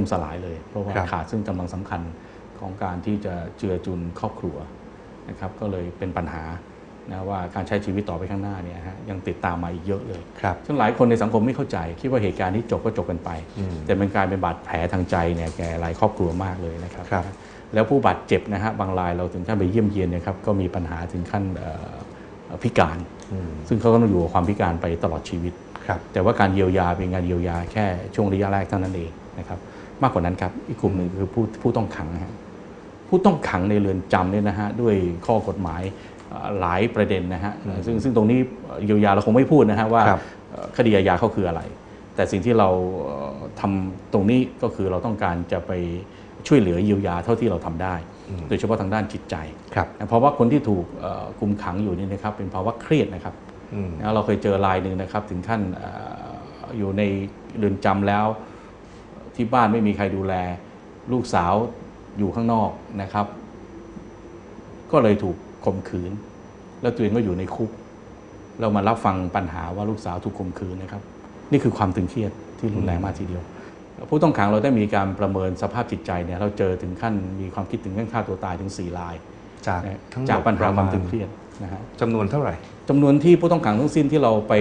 ล่มสลายเลย เพราะว่าครับขาดซึ่งกำลังสำคัญของการที่จะเจือจุนครอบครัวนะครับก็เลยเป็นปัญหานะว่าการใช้ชีวิตต่อไปข้างหน้าเนี่ยฮะยังติดตามมาอีกเยอะเลยครับซึ่งหลายคนในสังคมไม่เข้าใจ คิดว่าเหตุการณ์นี้จบก็จบกันไปอืมแต่มันกลายเป็นบาดแผลทางใจเนี่ยแก่หลายครอบครัวมากเลยนะครับครับแล้วผู้บาดเจ็บนะฮะบางรายเราถึงขั้นไปเยี่ยมเยียนเนะครับก็มีปัญหาถึงขั้นเอ่อพิการอืมซึ่งเขาก็ต้องอยู่กับความพิการไปตลอดชีวิตครับแต่ว่าการเยียวยาเป็นการเยียวยาแค่ช่วงระยะแรกเท่านั้นเองนะครับ มากกว่านั้นครับอีกกลุ่มหนึ่งคือผู้ผู้ต้องขังนะฮะผู้ต้องขังในเรือนจำเนี่ยนะฮะด้วยข้อกฎหมายเอ่อหลายประเด็นนะฮะซึ่งซึ่งตรงนี้เยียวยาเราคงไม่พูดนะฮะว่าครับเอ่อคดีอาญาเขาคืออะไร แต่สิ่งที่เราเอ่อทำตรงนี้ก็คือเราต้องการจะไปช่วยเหลือเยียวยาเท่าที่เราทำได้ โดยเฉพาะทางด้านจิตใจครับเพราะว่าคนที่ถูกเอ่อคุมขังอยู่นี่นะครับเป็นภาวะเครียดนะครับอืมนะเราเคยเจอรายหนึ่งนะครับถึงขั้นเอ่ออยู่ในเรือนจำแล้ว ที่บ้านไม่มีใครดูแล ลูกสาวอยู่ข้างนอกนะครับ ก็เลยถูกข่มขืน แล้วตัวเองก็อยู่ในคุก เรามารับฟังปัญหาว่าลูกสาวถูกข่มขืนนะครับ นี่คือความตึงเครียดที่รุนแรงมากทีเดียว ผู้ต้องขังเราได้มีการประเมินสภาพจิตใจเนี่ยเราเจอถึงขั้นมีความคิดถึงขั้นฆ่าตัวตายถึง4ราย จากนะทั้งหมดจากปัญหาประความณตึงเครียดนะฮะจำนวนเท่าไหร่จำนวนที่ผู้ต้องขังทั้งสิ้นที่เราไป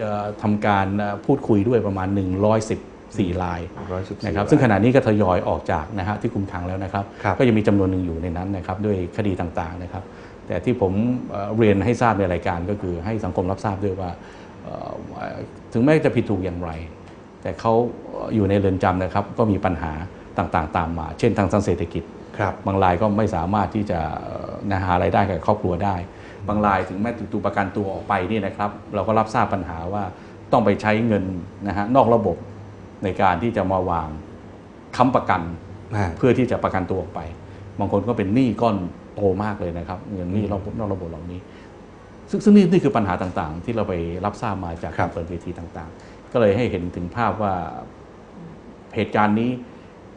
เอ่อทำการเอ่อพูดคุยด้วยประมาณ 114ราย114นะครับรายซึ่งขณะนี้ก็ทยอยออกจากนะฮะที่คุมขังแล้วนะครับครับก็ยังมีจำนวนหนึ่งอยู่ในนั้นนะครับด้วยคดีต่างๆนะครับ แต่ที่ผมเอ่อเรียนให้ทราบในรายการก็คือให้สังคมรับทราบด้วยว่าเอ่อถึงแม้จะผิดถูกอย่างไร แต่เขาอยู่ในเรือนจำนะครับ ก็มีปัญหาต่างๆ ตามมา เช่นทางทางเศรษฐกิจครับบางรายก็ไม่สามารถที่จะเอ่อนะหารายได้กับครอบครัวได้ บางรายถึงแม้ถูกประกันตัวออกไปนี่นะครับ เราก็รับทราบปัญหาว่าต้องไปใช้เงินนะฮะนอกระบบ ในการที่จะมาวางค้ำประกันอ่าเพื่อที่จะประกันตัวออกไป บางคนก็เป็นหนี้ก้อนโตมากเลยนะครับ เงินหนี้นอกนอกระบบเหล่านี้ ซึ่งซึ่งนี่นี่คือปัญหาต่างๆ ที่เราไปรับทราบมาจากครักาบรเปิดเวทีต่างๆ ก็เลยให้เห็นถึงภาพว่าเหตุการณ์นี้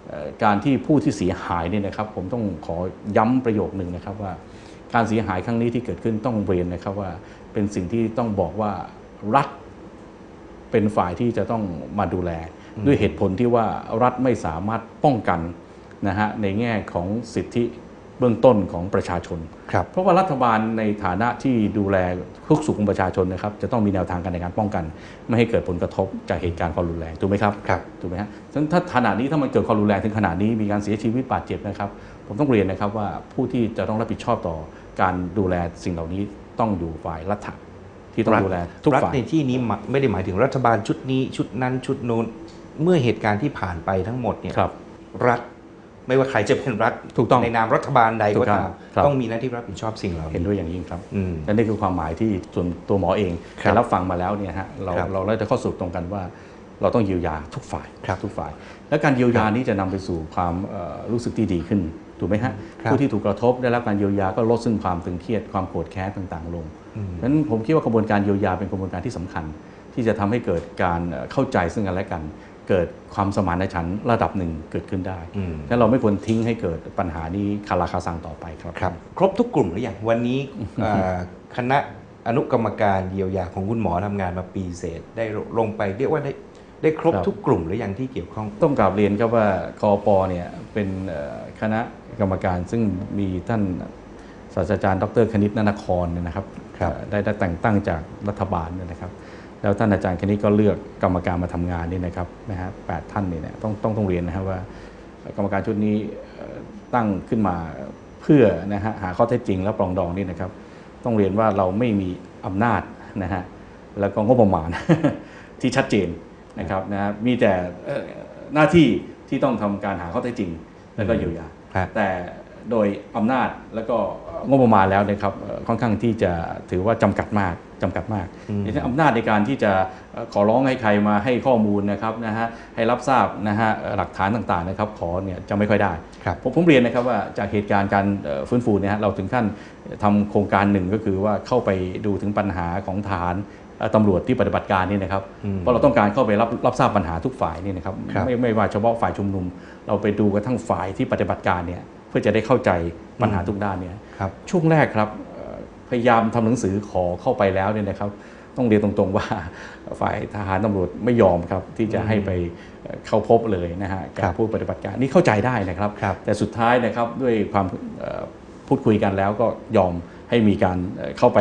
เอ่อการที่ผู้ที่เสียหายเนี่ยนะครับ ผมต้องขอย้ำประโยคหนึ่งนะครับว่า การเสียหายครั้งนี้ที่เกิดขึ้นต้องเรียนนะครับว่าเป็นสิ่งที่ต้องบอกว่ารัฐเป็นฝ่ายที่จะต้องมาดูแล ด้วยเหตุผลที่ว่ารัฐไม่สามารถป้องกันนะฮะในแง่ของสิทธิเบื้องต้นของประชาชนครับเพราะว่ารัฐบาลในฐานะที่ดูแลทุกสุขของประชาชนนะครับจะต้องมีแนวทางการในการป้องกัน ไม่ให้เกิดผลกระทบจากเหตุการณ์ความรุนแรงถูกไหมครับครับถูกไหมฮะซึ่งถ้าขนาดนี้ถ้ามันเกิดความรุนแรงถึงขนาดนี้มีการเสียชีวิตบาดเจ็บนะครับ ผมต้องเรียนนะครับว่าผู้ที่จะต้องรับผิดชอบต่อการดูแลสิ่งเหล่านี้ต้องอยู่ฝ่ายรัฐที่ต้องดูแลทุกรัฐฝ่ายในที่นี้หมายไม่ได้หมายถึงรัฐบาลชุดนี้ชุดนั้นชุดนู้น เมื่อเหตุการณ์ที่ผ่านไปทั้งหมดเนี่ยครับรัฐไม่ว่าใครจะเป็นรัฐถูกต้องในนามรัฐบาลใดถูก็กต้องตามครับ ต้องมีหน้าที่รับผิดชอบสิ่งเหล่าเห็นนี้ ด้วยอย่างยิ่งครับอืมและนี่คือความหมายที่ส่วนตัวหมอเองครับได้รับฟังมาแล้วเนี่ยฮะเราครับเราได้ข้อสรุปตรงกันว่า เราต้องเยียวยาทุกฝ่ายครับทุกฝ่าย และการเยียวยานี้จะนำไปสู่ความเอ่อรู้สึกที่ดีขึ้นถูกไหมฮะครับผู้ที่ถูกกระทบได้รับการเยียวยาก็ลดซึ่งความตึงเครียดความโกรธแค้นต่าง ๆ ลงอืมเพราะฉะนั้นผมคิดว่ากระบวนการเยียวยาเป็นกระบวนการที่สำคัญ ที่จะทำให้เกิดการเอ่อเข้าใจซึ่งกันและกัน เกิดความสมานฉันท์ระดับหนึ่งเกิดขึ้นได้อืมและเราไม่ควรทิ้งให้เกิดปัญหานี้คาราคาซังต่อไปครับครับ ครบทุกกลุ่มหรือยังวันนี้เอ่อคณะอนุกรรมการเยียวยาของคุณหมอทำงานมาปีเศษได้ลงไปเรียกว่าได้ได้ครบครับทุกกลุ่มหรือยังที่เกี่ยวข้อง ต้องกราบเรียนครับว่าคอปอเนี่ยเป็นเอ่อคณะกรรมการซึ่งมีท่านศาสตราจารย์ ดรคณิตนนครเนี่ยนะครับครับเอ่อได้ได้แต่งตั้งจากรัฐบาลเนี่ยนะครับ แล้วท่านอาจารย์คณิตก็เลือกกรรมการมาทำงานนี่นะครับนะฮะแปดท่านเนี่ยนะต้องต้องต้องเรียนนะครับว่ากรรมการชุดนี้เอ่อตั้งขึ้นมาเพื่อนะฮะหาข้อเท็จจริงและปรองดองนี่นะครับต้องเรียนว่าเราไม่มีอำนาจนะฮะแล้วก็งบประมาณที่ชัดเจนนะครับนะฮะมีแต่เอ่อหน้าที่ที่ต้องทำการหาข้อเท็จจริง แล้วก็เยียวยาครับแต่ โดยอำนาจแล้วก็งบประมาณแล้วนะครับเอ่อค่อนข้างที่จะถือว่าจำกัดมากจำกัดมากอืมในอำนาจในการที่จะเอ่อขอร้องให้ใครมาให้ข้อมูลนะครับนะฮะให้รับทราบนะฮะเอ่อหลักฐานต่างๆนะครับขอเนี่ยจะไม่ค่อยได้ครับผมผมเรียนนะครับว่าจากเหตุการณ์การเอ่อฟื้นฟูเนี่ยฮะเราถึงขั้นทำโครงการหนึ่งก็คือว่าเข้าไปดูถึงปัญหาของทหารเอ่อตำรวจที่ปฏิบัติการนี่นะครับอืมเพราะเราต้องการเข้าไปรับรับทราบปัญหาทุกฝ่ายนี่นะครับครับไม่ไม่ว่าเฉพาะฝ่ายชุมนุม เราไปดูกระทั่งฝ่ายที่ปฏิบัติการเนี่ย เพื่อจะได้เข้าใจปัญหาทุกด้านเนี่ยครับช่วงแรกครับเอ่อพยายามทำหนังสือขอเข้าไปแล้วเนี่ยนะครับ ต้องเรียนตรงๆว่าฝ่ายทหารตำรวจไม่ยอมครับที่จะให้ไปเอ่อเข้าพบเลยนะฮะครักับบผู้ปฏิบัติการนี่เข้าใจได้นะครับครับแต่สุดท้ายนะครับด้วยความเอ่อพูดคุยกันแล้วก็ยอม ให้มีการเอ่อเข้าไป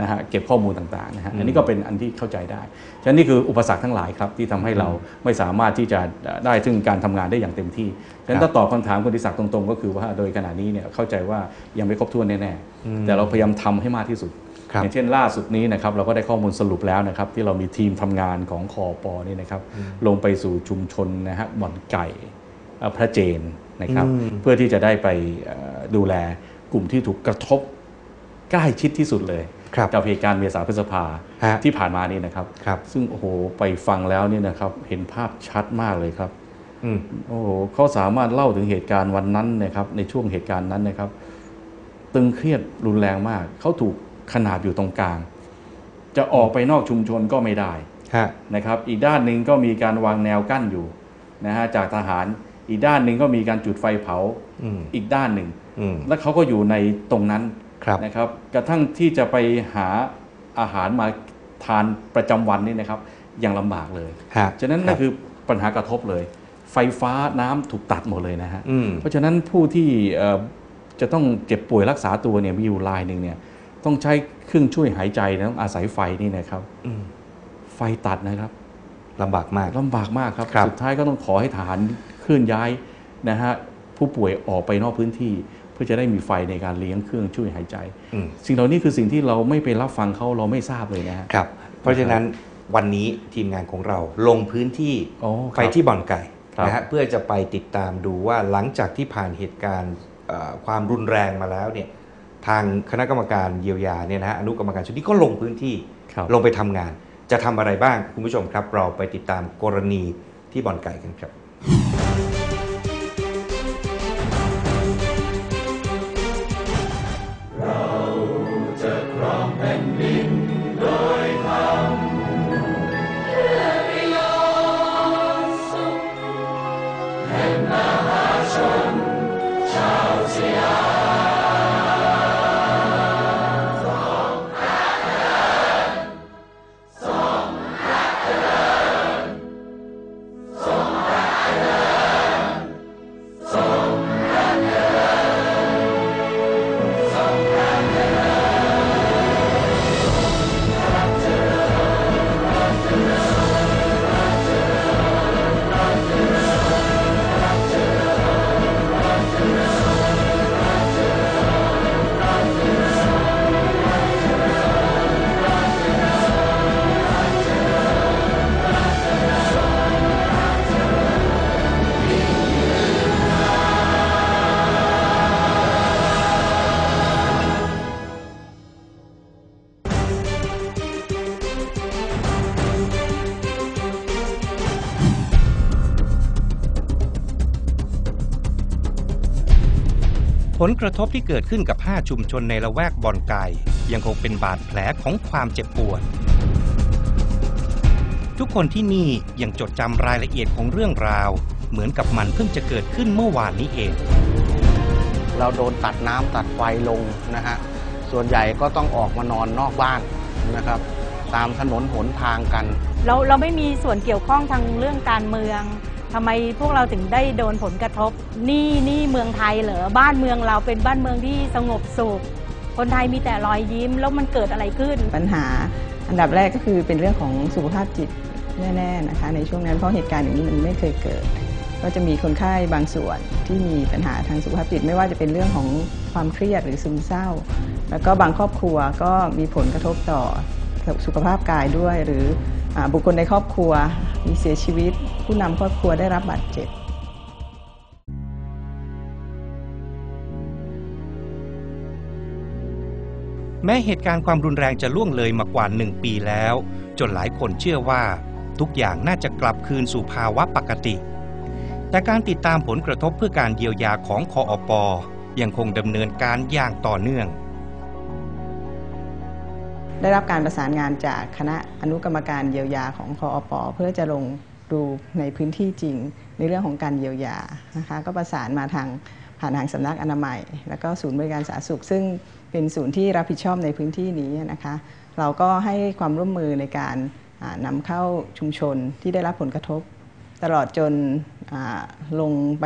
นะฮะเก็บข้อมูลต่างๆนะฮะอันนี้ก็เป็นอันที่เข้าใจได้ ฉะนั้นนี่คืออุปสรรคทั้งหลายครับที่ทำให้เราไม่สามารถที่จะได้ซึ่งการทำงานได้อย่างเต็มที่ ฉะนั้นถ้าตอบคำถามคุณดิศักดิ์ตรงๆ ก็คือว่าโดยขณะนี้เนี่ยเข้าใจว่ายังไม่ครบถ้วนแน่ๆ แต่เราพยายามทำให้มากที่สุดครับอย่างเช่นล่าสุดนี้นะครับเราก็ได้ข้อมูลสรุปแล้วนะครับที่เรามีทีมทำงานของคอปอนี่นะครับลงไปสู่ชุมชนนะฮะบ่อนไก่เอ่อพระเจนนะครับอืมเพื่อที่จะได้ไปเอ่อดูแลกลุ่มที่ถูกกระทบ ใกล้ชิดที่สุดเลยครับกับเหตุการณ์เมษาพฤษภาฮะที่ผ่านมานี่นะครับครับซึ่งโอ้โหไปฟังแล้วเนี่ยนะครับเห็นภาพชัดมากเลยครับอืมโอ้โหเขาสามารถเล่าถึงเหตุการณ์วันนั้นนะครับ ในช่วงเหตุการณ์นั้นนะครับ ตึงเครียดรุนแรงมาก เขาถูกขนาบอยู่ตรงกลาง จะออกไปนอกชุมชนก็ไม่ได้ฮะนะครับ อีกด้านหนึ่งก็มีการวางแนวกั้นอยู่นะฮะจากทหาร อีกด้านหนึ่งก็มีการจุดไฟเผาอืมอีกด้านหนึ่งอืมแล้วเขาก็อยู่ในตรงนั้นครับ นะครับ กระทั่งที่จะไปหาอาหารมาทานประจำวันนี่นะครับยังลำบากเลยฮะฉะนั้นนั่รันบคือปัญหากระทบเลย ไฟฟ้าน้ำถูกตัดหมดเลยนะฮะอืมเพราะฉะนั้นผู้ที่เอ่อจะต้องเจ็บป่วยรักษาตัวเนี่ยมีอยู่รายหนึ่งเนี่ยต้องใช้เครื่องช่วยหายใจนะต้องอาศัยไฟนี่นะครับอืมไฟตัดนะครับลำบากมากลำบากมากครับครับสุดท้ายก็ต้องขอให้ทหารเคลื่อนย้ายนะฮะผู้ป่วยออกไปนอกพื้นที่ เพื่อจะได้มีไฟในการเลี้ยงเครื่องช่วยหายใจอืมสิ่งเหล่านี้คือสิ่งที่เราไม่ไปรับฟังเขาเราไม่ทราบเลยนะฮะครับ เพราะฉะนั้นวันนี้ทีมงานของเราลงพื้นที่โอ้ครับไปที่บ่อนไก่ครับนะฮะเพื่อจะไปติดตามดูว่าหลังจากที่ผ่านเหตุการณ์เอ่อความรุนแรงมาแล้วเนี่ยทางคณะกรรมการเยียวยาเนี่ยนะฮะอนุกรรมการชุดนี้ก็ลงพื้นที่ครับลงไปทำงาน จะทำอะไรบ้างคุณผู้ชมครับ เราไปติดตามกรณีที่บ่อนไก่กันครับ ลกระทบที่เกิดขึ้นกับ 5 ชุมชนในละแวกบ่อนไก่ยังคงเป็นบาดแผลของความเจ็บปวด ทุกคนที่นี่ยังจดจำรายละเอียดของเรื่องราว เหมือนกับมันเพิ่งจะเกิดขึ้นเมื่อวานนี้เอง เราโดนตัดน้ำตัดไฟลงนะฮะ ส่วนใหญ่ก็ต้องออกมานอนนอกบ้านนะครับ ตามถนนหนทางกัน เราเราไม่มีส่วนเกี่ยวข้องทางเรื่องการเมือง ทำไมพวกเราถึงได้โดนผลกระทบ นี่นี่เมืองไทยเหรอบ้านเมืองเราเป็นบ้านเมืองที่สงบสุข คนไทยมีแต่รอยยิ้มแล้วมันเกิดอะไรขึ้น ปัญหาอันดับแรกก็คือเป็นเรื่องของสุขภาพจิตแน่ๆนะคะ ในช่วงนั้นเพราะเหตุการณ์อย่างนี้มันไม่เคยเกิด ก็จะมีคนไข้บางส่วนที่มีปัญหาทางสุขภาพจิต ไม่ว่าจะเป็นเรื่องของความเครียดหรือซึมเศร้า แล้วก็บางครอบครัวก็มีผลกระทบต่อสุขภาพกายด้วยหรือ บุคคลในครอบครัวมีเสียชีวิต ผู้นำครอบครัวได้รับบาดเจ็บแม้เหตุการณ์ความรุนแรงจะล่วงเลยมากว่าหนึ่งปีแล้ว จนหลายคนเชื่อว่า ทุกอย่างน่าจะกลับคืนสู่ภาวะปกติ แต่การติดตามผลกระทบเพื่อการเยียวยาของคออปยังคงดำเนินการอย่างต่อเนื่อง ได้รับการประสานงานจากคณะอนุกรรมการเยียวยาของคออปเพื่อจะลงดูในพื้นที่จริงในเรื่องของการเยียวยานะคะก็ประสานมาทางผ่านทางสำนักอนามัย แล้วก็ศูนย์บริการสาธารณสุข ซึ่งเป็นศูนย์ที่รับผิดชอบในพื้นที่นี้นะคะ เราก็ให้ความร่วมมือในการนำเข้าชุมชนที่ได้รับผลกระทบ ตลอดจนลงไป